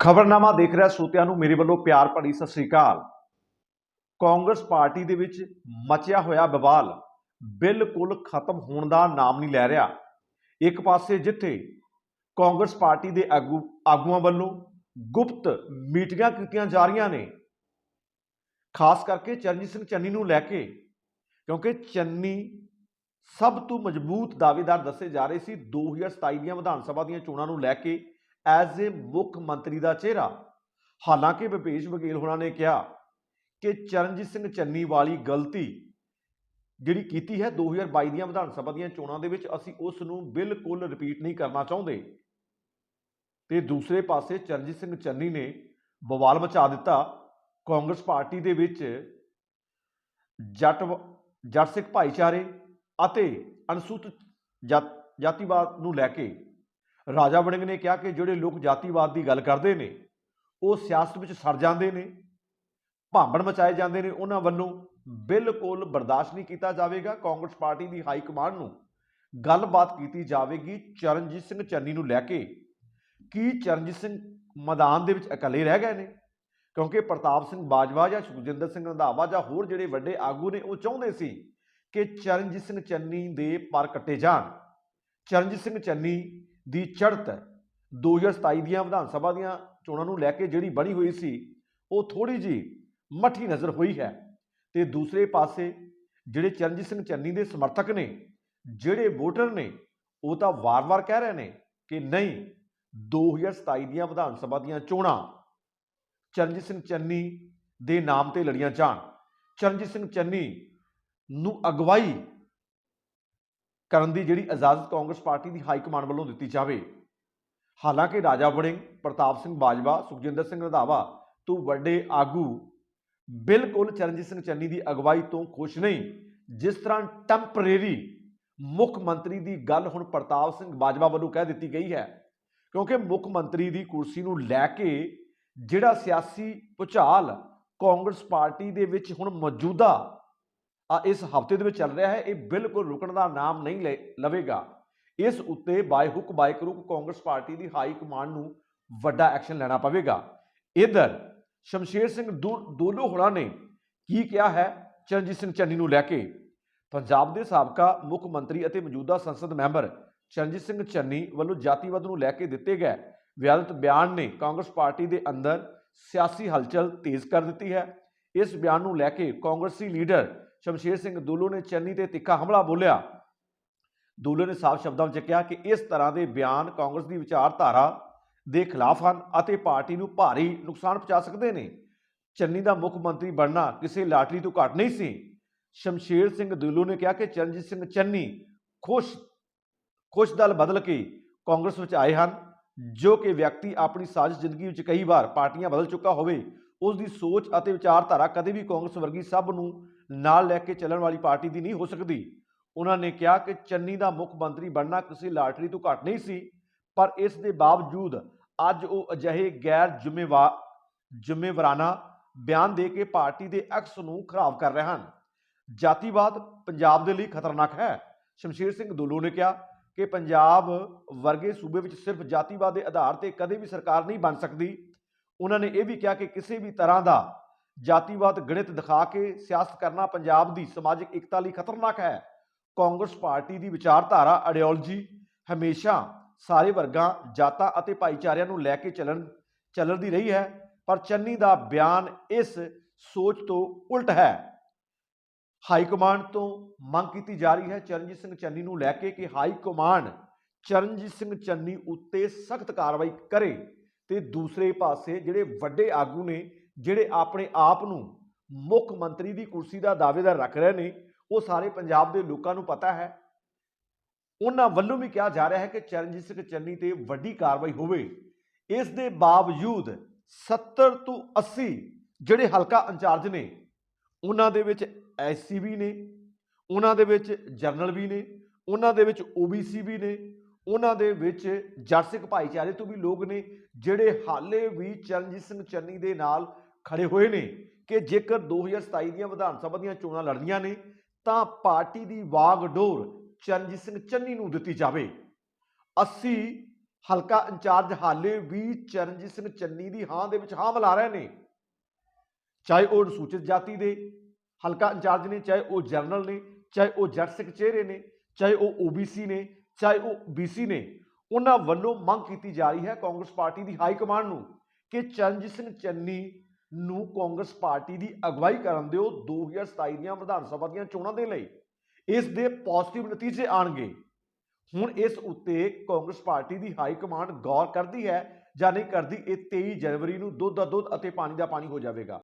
ਖਬਰਨਾਮਾ ਦੇਖ ਰਿਹਾ ਸੋਤਿਆਂ ਨੂੰ ਮੇਰੇ ਵੱਲੋਂ ਪਿਆਰ ਭਰੀ ਸਤਿ ਸ੍ਰੀ ਅਕਾਲ। ਕਾਂਗਰਸ ਪਾਰਟੀ ਦੇ ਵਿੱਚ ਮਚਿਆ ਹੋਇਆ ਬਵਾਲ ਬਿਲਕੁਲ ਖਤਮ ਹੋਣ ਦਾ ਨਾਮ ਨਹੀਂ ਲੈ ਰਿਹਾ। ਇੱਕ ਪਾਸੇ ਜਿੱਥੇ ਕਾਂਗਰਸ ਪਾਰਟੀ ਦੇ ਆਗੂ, ਆਗੂਆਂ ਵੱਲੋਂ ਗੁਪਤ ਮੀਟਿੰਗਾਂ ਕੀਤੀਆਂ ਜਾ ਰਹੀਆਂ ਨੇ, ਖਾਸ ਕਰਕੇ ਚਰਨਜੀਤ ਸਿੰਘ ਚੰਨੀ ਨੂੰ ਲੈ ਕੇ, ਕਿਉਂਕਿ ਚੰਨੀ ਸਭ ਤੋਂ ਮਜ਼ਬੂਤ ਦਾਅਵੇਦਾਰ ਦੱਸੇ ਜਾ ਰਹੇ ਸੀ 2027 ਦੀਆਂ ਵਿਧਾਨ ਸਭਾ ਦੀਆਂ ਚੋਣਾਂ ਨੂੰ ਲੈ ਕੇ ਐਜ਼ ਏ ਮੁੱਖ ਮੰਤਰੀ ਦਾ ਚਿਹਰਾ। ਹਾਲਾਂਕਿ ਵਿਪੇਸ਼ ਬਘੇਲ ਹੋਣਾ ਨੇ ਕਿਹਾ ਕਿ ਚਰਨਜੀਤ ਸਿੰਘ ਚੰਨੀ ਵਾਲੀ ਗਲਤੀ ਜਿਹੜੀ ਕੀਤੀ ਹੈ 2022 ਦੀਆਂ ਵਿਧਾਨ ਸਭਾ ਦੀਆਂ ਚੋਣਾਂ ਦੇ ਵਿੱਚ, ਅਸੀਂ ਉਸ ਨੂੰ ਬਿਲਕੁਲ ਰਿਪੀਟ ਨਹੀਂ ਕਰਨਾ ਚਾਹੁੰਦੇ। ਤੇ ਦੂਸਰੇ ਪਾਸੇ ਚਰਨਜੀਤ ਸਿੰਘ ਚੰਨੀ ਨੇ ਬਵਾਲ ਮਚਾ ਦਿੱਤਾ। ਕਾਂਗਰਸ ਪਾਰਟੀ ਦੇ ਵਿੱਚ ਜੱਟ ਜੱਟ ਸਿੱਖ ਭਾਈਚਾਰੇ ਅਤੇ ਅਨੁਸੂਚਿਤ ਜਾਤੀਵਾਦ ਨੂੰ ਲੈ ਕੇ ਰਾਜਾ ਵੜਿੰਗ ਨੇ ਕਿਹਾ ਕਿ ਜਿਹੜੇ ਲੋਕ ਜਾਤੀਵਾਦ ਦੀ ਗੱਲ ਕਰਦੇ ਨੇ, ਉਹ ਸਿਆਸਤ ਵਿੱਚ ਸੜ ਜਾਂਦੇ ਨੇ, ਭਾਂਬੜ ਮਚਾਏ ਜਾਂਦੇ ਨੇ, ਉਹਨਾਂ ਵੱਲੋਂ ਬਿਲਕੁਲ ਬਰਦਾਸ਼ਤ ਨਹੀਂ ਕੀਤਾ ਜਾਵੇਗਾ। ਕਾਂਗਰਸ ਪਾਰਟੀ ਦੀ ਹਾਈ ਕਮਾਂਡ ਨੂੰ ਗੱਲਬਾਤ ਕੀਤੀ ਜਾਵੇਗੀ ਚਰਨਜੀਤ ਸਿੰਘ ਚੰਨੀ ਨੂੰ ਲੈ ਕੇ। ਕੀ ਚਰਨਜੀਤ ਸਿੰਘ ਮੈਦਾਨ ਦੇ ਵਿੱਚ ਇਕੱਲੇ ਰਹਿ ਗਏ ਨੇ? ਕਿਉਂਕਿ ਪ੍ਰਤਾਪ ਸਿੰਘ ਬਾਜਵਾ ਜਾਂ ਸੁਖਜਿੰਦਰ ਸਿੰਘ ਰੰਧਾਵਾ ਜਾਂ ਹੋਰ ਜਿਹੜੇ ਵੱਡੇ ਆਗੂ ਨੇ, ਉਹ ਚਾਹੁੰਦੇ ਸੀ ਕਿ ਚਰਨਜੀਤ ਸਿੰਘ ਚੰਨੀ ਦੇ ਪਰ ਕੱਟੇ ਜਾਣ। ਚਰਨਜੀਤ ਸਿੰਘ ਚੰਨੀ ਦੀ ਚੜ੍ਹਤ 2027 ਦੀਆਂ ਵਿਧਾਨ ਸਭਾ ਦੀਆਂ ਚੋਣਾਂ ਨੂੰ ਲੈ ਕੇ ਜਿਹੜੀ ਬਣੀ ਹੋਈ ਸੀ, ਉਹ ਥੋੜੀ ਜੀ ਮੱਠੀ ਨਜ਼ਰ ਹੋਈ ਹੈ ਤੇ ਦੂਸਰੇ ਪਾਸੇ ਜਿਹੜੇ ਚਰਨਜੀਤ ਸਿੰਘ ਚੰਨੀ ਦੇ ਸਮਰਥਕ ਨੇ, ਜਿਹੜੇ ਵੋਟਰ ਨੇ, ਉਹ ਤਾਂ ਵਾਰ-ਵਾਰ ਕਹਿ ਰਹੇ ਨੇ ਕਿ ਨਹੀਂ 2027 ਦੀਆਂ ਵਿਧਾਨ ਸਭਾ ਦੀਆਂ ਚੋਣਾਂ, ਚਰਨਜੀਤ ਸਿੰਘ ਚੰਨੀ ਦੇ ਨਾਮ ਤੇ ਲੜੀਆਂ ਜਾਣ। ਚਰਨਜੀਤ ਸਿੰਘ ਚੰਨੀ ਨੂੰ ਅਗਵਾਈ ਕਰਨ ਦੀ ਜਿਹੜੀ ਇਜਾਜ਼ਤ ਕਾਂਗਰਸ ਪਾਰਟੀ ਦੀ ਹਾਈ ਕਮਾਂਡ ਵੱਲੋਂ ਦਿੱਤੀ ਜਾਵੇ। ਹਾਲਾਂਕਿ ਰਾਜਾ ਵੜਿੰਗ, ਪ੍ਰਤਾਪ ਸਿੰਘ ਬਾਜਵਾ, ਸੁਖਜਿੰਦਰ ਸਿੰਘ ਰੰਧਾਵਾ ਤੋਂ ਵੱਡੇ ਆਗੂ ਬਿਲਕੁਲ ਚਰਨਜੀਤ ਸਿੰਘ ਚੰਨੀ ਦੀ ਅਗਵਾਈ ਤੋਂ ਖੁਸ਼ ਨਹੀਂ। ਜਿਸ ਤਰ੍ਹਾਂ ਟੈਂਪਰੇਰੀ ਮੁੱਖ ਮੰਤਰੀ ਦੀ ਗੱਲ ਹੁਣ ਪ੍ਰਤਾਪ ਸਿੰਘ ਬਾਜਵਾ ਵੱਲੋਂ ਕਹਿ ਦਿੱਤੀ ਗਈ ਹੈ, ਕਿਉਂਕਿ ਮੁੱਖ ਮੰਤਰੀ ਦੀ ਕੁਰਸੀ ਨੂੰ ਲੈ ਕੇ ਜਿਹੜਾ ਸਿਆਸੀ ਭੁਚਾਲ ਕਾਂਗਰਸ ਪਾਰਟੀ ਦੇ ਵਿੱਚ ਹੁਣ ਮੌਜੂਦਾ ਇਸ ਹਫ਼ਤੇ ਦੇ ਵਿੱਚ ਚੱਲ ਰਿਹਾ ਹੈ, ਇਹ ਬਿਲਕੁਲ ਰੁਕਣ ਦਾ ਨਾਮ ਨਹੀਂ ਲੈ- ਲਵੇਗਾ। ਇਸ ਉੱਤੇ by hook by crook Congress party the high command ਨੂੰ ਵੱਡਾ ਐਕਸ਼ਨ ਲੈਣਾ ਪਵੇਗਾ। ਇਧਰ ਸ਼ਮਸ਼ੇਰ ਸਿੰਘ ਦੂ- ਦੋਲੋ ਹੋਣਾ ਨੇ ਕੀ ਕਿਹਾ ਹੈ? ਚਰਨਜੀਤ ਸਿੰਘ ਚੰਨੀ ਨੂੰ ਲੈ ਕੇ। ਪੰਜਾਬ ਦੇ ਸਾਬਕਾ ਮੁੱਖ ਮੰਤਰੀ ਅਤੇ ਮੌਜੂਦਾ ਸੰਸਦ ਮੈਂਬਰ ਚਰਨਜੀਤ ਸਿੰਘ ਚੰਨੀ ਵੱਲੋਂ ਜਾਤੀਵਾਦ ਨੂੰ ਲੈ ਕੇ ਦਿੱਤੇ ਗਏ ਵਿਆਦਤ ਬਿਆਨ ਨੇ ਕਾਂਗਰਸ ਪਾਰਟੀ ਦੇ ਅੰਦਰ ਸਿਆਸੀ ਹਲਚਲ ਤੇਜ਼ ਕਰ ਦਿੱਤੀ ਹੈ। ਇਸ ਬਿਆਨ ਨੂੰ ਲੈ ਕੇ ਕਾਂਗਰਸੀ ਲੀਡਰ ਸ਼ਮਸ਼ੇਰ ਸਿੰਘ ਦੁੱਲੋ ਨੇ ਚੰਨੀ ਤੇ ਤਿੱਖਾ ਹਮਲਾ ਬੋਲਿਆ। ਦੁੱਲੋ ਨੇ ਸਾਫ਼ ਸ਼ਬਦਾਂ ਵਿੱਚ ਕਿਹਾ ਕਿ ਇਸ ਤਰ੍ਹਾਂ ਦੇ ਬਿਆਨ ਕਾਂਗਰਸ ਦੀ ਵਿਚਾਰਧਾਰਾ ਦੇ ਖਿਲਾਫ ਹਨ ਅਤੇ ਪਾਰਟੀ ਨੂੰ ਭਾਰੀ ਨੁਕਸਾਨ ਪਹੁੰਚਾ ਸਕਦੇ ਨੇ। ਚੰਨੀ ਦਾ ਮੁੱਖ ਮੰਤਰੀ ਬਣਨਾ ਕਿਸੇ ਲਾਟਰੀ ਤੋਂ ਘੱਟ ਨਹੀਂ ਸੀ। ਸ਼ਮਸ਼ੇਰ ਸਿੰਘ ਦੁੱਲੋ ਨੇ ਕਿਹਾ ਕਿ ਚਰਨਜੀਤ ਸਿੰਘ ਚੰਨੀ ਖੁਸ਼ ਖੁਸ਼ ਦਲ ਬਦਲ ਕੇ ਕਾਂਗਰਸ ਵਿੱਚ ਆਏ ਹਨ, ਜੋ ਕਿ ਵਿਅਕਤੀ ਆਪਣੀ ਸਾਜ਼ਿਸ਼ ਜ਼ਿੰਦਗੀ ਵਿੱਚ ਕਈ ਵਾਰ ਪਾਰਟੀਆਂ ਬਦਲ ਚੁੱਕਾ ਹੋਵੇ ਉਸ ਦੀ ਸੋਚ ਅਤੇ ਵਿਚਾਰਧਾਰਾ ਕਦੇ ਵੀ ਕਾਂਗਰਸ ਵਰਗੀ ਸਭ ਨੂੰ ਨਾਲ ਲੈ ਕੇ ਚੱਲਣ ਵਾਲੀ ਪਾਰਟੀ ਦੀ ਨਹੀਂ ਹੋ ਸਕਦੀ। ਉਹਨਾਂ ਨੇ ਕਿਹਾ ਕਿ ਚੰਨੀ ਦਾ ਮੁੱਖ ਮੰਤਰੀ ਬਣਨਾ ਕਿਸੇ ਲਾਟਰੀ ਤੋਂ ਘੱਟ ਨਹੀਂ ਸੀ, ਪਰ ਇਸ ਦੇ ਬਾਵਜੂਦ ਅੱਜ ਉਹ ਅਜਿਹੇ ਗੈਰ ਜ਼ਿੰਮੇਵਾਰ ਜ਼ਿੰਮੇਵਾਰਾਨਾ ਬਿਆਨ ਦੇ ਕੇ ਪਾਰਟੀ ਦੇ ਅਕਸ ਨੂੰ ਖਰਾਬ ਕਰ ਰਹੇ ਹਨ। ਜਾਤੀਵਾਦ ਪੰਜਾਬ ਦੇ ਲਈ ਖਤਰਨਾਕ ਹੈ, ਸ਼ਮਸ਼ੀਰ ਸਿੰਘ ਦੁੱਲੂ ਨੇ ਕਿਹਾ ਕਿ ਪੰਜਾਬ ਵਰਗੇ ਸੂਬੇ ਵਿੱਚ ਸਿਰਫ ਜਾਤੀਵਾਦ ਦੇ ਆਧਾਰ ਤੇ ਕਦੇ ਵੀ ਸਰਕਾਰ ਨਹੀਂ ਬਣ ਸਕਦੀ। ਉਹਨਾਂ ਨੇ ਇਹ ਵੀ ਕਿਹਾ ਕਿ ਕਿਸੇ ਵੀ ਤਰ੍ਹਾਂ ਦਾ ਜਾਤੀਵਾਦ ਗਣਿਤ ਦਿਖਾ ਕੇ ਸਿਆਸਤ ਕਰਨਾ ਪੰਜਾਬ ਦੀ ਸਮਾਜਿਕ ਇਕਤਾ ਲਈ ਖਤਰਨਾਕ ਹੈ। ਕਾਂਗਰਸ ਪਾਰਟੀ ਦੀ ਵਿਚਾਰਧਾਰਾ, ਆਈਡੀਓਲੋਜੀ ਹਮੇਸ਼ਾ ਸਾਰੇ ਵਰਗਾਂ, ਜਾਤਾਂ ਅਤੇ ਭਾਈਚਾਰਿਆਂ ਨੂੰ ਲੈ ਕੇ ਚੱਲਣ, ਚੱਲਦੀ ਰਹੀ ਹੈ, ਪਰ ਚੰਨੀ ਦਾ ਬਿਆਨ ਇਸ ਸੋਚ ਤੋਂ ਉਲਟ ਹੈ। ਹਾਈ ਕਮਾਂਡ ਤੋਂ ਮੰਗ ਕੀਤੀ ਜਾ ਰਹੀ ਹੈ ਚਰਨਜੀਤ ਸਿੰਘ ਚੰਨੀ ਨੂੰ ਲੈ ਕੇ ਕਿ ਹਾਈ ਕਮਾਂਡ ਚਰਨਜੀਤ ਸਿੰਘ ਚੰਨੀ ਉੱਤੇ ਸਖਤ ਕਾਰਵਾਈ ਕਰੇ ਤੇ ਦੂਸਰੇ ਪਾਸੇ ਜਿਹੜੇ ਵੱਡੇ ਆਗੂ ਨੇ ਜਿਹੜੇ ਆਪਣੇ ਆਪ ਨੂੰ ਮੁੱਖ ਮੰਤਰੀ ਦੀ ਕੁਰਸੀ ਦਾ ਦਾਅਵੇਦਾਰ ਰੱਖ ਰਹੇ ਨੇ, ਉਹ ਸਾਰੇ ਪੰਜਾਬ ਦੇ ਲੋਕਾਂ ਨੂੰ ਪਤਾ ਹੈ। ਉਹਨਾਂ ਵੱਲੋਂ ਵੀ ਕਿਹਾ ਜਾ ਰਿਹਾ ਹੈ ਕਿ ਚਰਨਜੀਤ ਸਿੰਘ ਚੰਨੀ ਤੇ ਵੱਡੀ ਕਾਰਵਾਈ ਹੋਵੇ। ਇਸ ਦੇ ਬਾਵਜੂਦ 70 ਤੋਂ 80 ਜਿਹੜੇ ਹਲਕਾ ਇੰਚਾਰਜ ਨੇ, ਉਹਨਾਂ ਦੇ ਵਿੱਚ ਐਸਸੀ ਵੀ ਨੇ, ਉਹਨਾਂ ਦੇ ਵਿੱਚ ਜਰਨਲ ਵੀ ਨੇ, ਉਹਨਾਂ ਦੇ ਵਿੱਚ ਓਬੀਸੀ ਵੀ ਨੇ, ਉਹਨਾਂ ਦੇ ਵਿੱਚ ਜੱਟ ਸਿੱਖ ਭਾਈਚਾਰੇ ਤੋਂ ਵੀ ਲੋਕ ਨੇ, ਜਿਹੜੇ ਹਾਲੇ ਵੀ ਚਰਨਜੀਤ ਸਿੰਘ ਚੰਨੀ ਦੇ ਨਾਲ ਖੜੇ ਹੋਏ ਨੇ ਕਿ ਜੇਕਰ 2027 ਦੀਆਂ ਵਿਧਾਨ ਸਭਾ ਦੀਆਂ ਚੋਣਾਂ ਲੜਨੀਆਂ ਨੇ, ਤਾਂ ਪਾਰਟੀ ਦੀ ਵਾਗਡੋਰ ਚਰਨਜੀਤ ਸਿੰਘ ਚੰਨੀ ਨੂੰ ਦਿੱਤੀ ਜਾਵੇ। 80 ਹਲਕਾ ਇੰਚਾਰਜ ਹਾਲੇ ਵੀ ਚਰਨਜੀਤ ਸਿੰਘ ਚੰਨੀ ਦੀ ਹਾਂ ਦੇ ਵਿੱਚ ਹਾਂ ਮਿਲਾ ਰਹੇ ਨੇ। ਚਾਹੇ ਉਹ ਅਨੁਸੂਚਿਤ ਜਾਤੀ ਦੇ ਹਲਕਾ ਇੰਚਾਰਜ ਨੇ, ਚਾਹੇ ਉਹ ਜਰਨਲ ਨੇ, ਚਾਹੇ ਉਹ ਜੱਟ ਸਿੱਖ ਚਿਹਰੇ ਨੇ, ਚਾਹੇ ਉਹ ਓਬੀਸੀ ਨੇ, ਚਾਹੇ ਉਹ ਬੀਸੀ ਨੇ, ਉਹਨਾਂ ਵੱਲੋਂ ਮੰਗ ਕੀਤੀ ਜਾ ਰਹੀ ਹੈ ਕਾਂਗਰਸ ਪਾਰਟੀ ਦੀ ਹਾਈ ਕਮਾਂਡ ਨੂੰ ਕਿ ਚਰਨਜੀਤ ਸਿੰਘ ਚੰਨੀ ਨੂੰ ਕਾਂਗਰਸ ਪਾਰਟੀ ਦੀ ਅਗਵਾਈ ਕਰਨ ਦਿਓ 2027 ਦੀਆਂ ਵਿਧਾਨ ਸਭਾ ਦੀਆਂ ਚੋਣਾਂ ਦੇ ਲਈ। ਇਸ ਦੇ ਪੋਜ਼ਿਟਿਵ ਨਤੀਜੇ ਆਣਗੇ। ਹੁਣ ਇਸ ਉੱਤੇ ਕਾਂਗਰਸ ਪਾਰਟੀ ਦੀ ਹਾਈ ਕਮਾਂਡ ਗੌਰ ਕਰਦੀ ਹੈ ਜਾਂ ਨਹੀਂ ਕਰਦੀ, ਇਹ 23 ਜਨਵਰੀ ਨੂੰ ਦੁੱਧ ਦਾ ਦੁੱਧ ਅਤੇ ਪਾਣੀ ਦਾ ਪਾਣੀ ਹੋ ਜਾਵੇਗਾ।